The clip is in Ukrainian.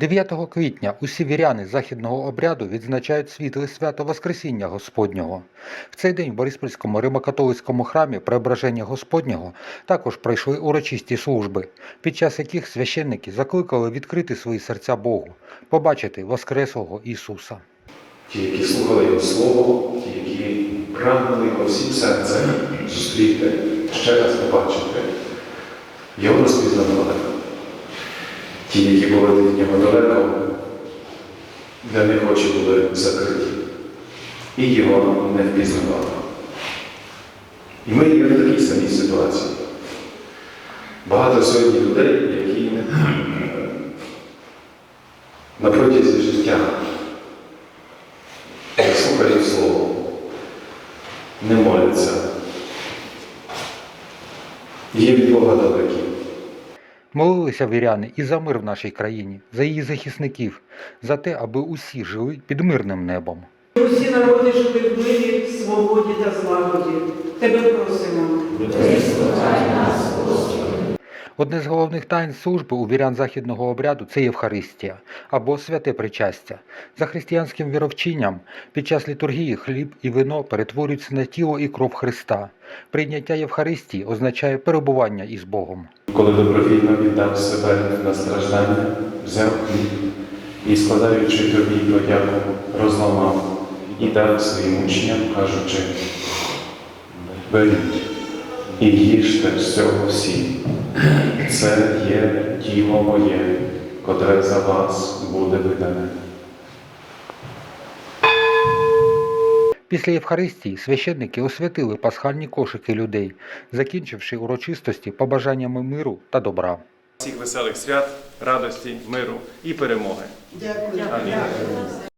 9 квітня усі віряни західного обряду відзначають світле свято Воскресіння Господнього. В цей день в Бориспільському римокатолицькому храмі Преображення Господнього також пройшли урочисті служби, під час яких священники закликали відкрити свої серця Богу, побачити Воскреслого Ісуса. Ті, які слухали Його Слово, ті, які прагнули його всім серцем зустріти, ще раз побачити, його розпізнавали. Ті, які були від нього далеко, для них очі були закриті. І його не впізнавали. І ми є в такій самій ситуації. Багато сьогодні людей, які на протязі життя слухають Слово, не моляться, є від Бога далекі. Молилися віряни і за мир в нашій країні, за її захисників, за те, аби усі жили під мирним небом. Усі народи жили в мирі, свободі та злагоді. Тебе просимо. Одне з головних тайн служби у вірян західного обряду це Євхаристія або святе причастя. За християнським віровченням під час літургії хліб і вино перетворюються на тіло і кров Христа. Прийняття Євхаристії означає перебування із Богом. Коли добровільно віддав себе на страждання, взяв хліб і, складаючи тобі подяку, розламав і дав своїм учням, кажучи, беріть і їжте з цього всі. Це є тіло моє, котре за вас буде видане. Після Євхаристії священники освятили пасхальні кошики людей, закінчивши урочистості побажаннями миру та добра. Всіх веселих свят, радості, миру і перемоги. Дякую. Амінь.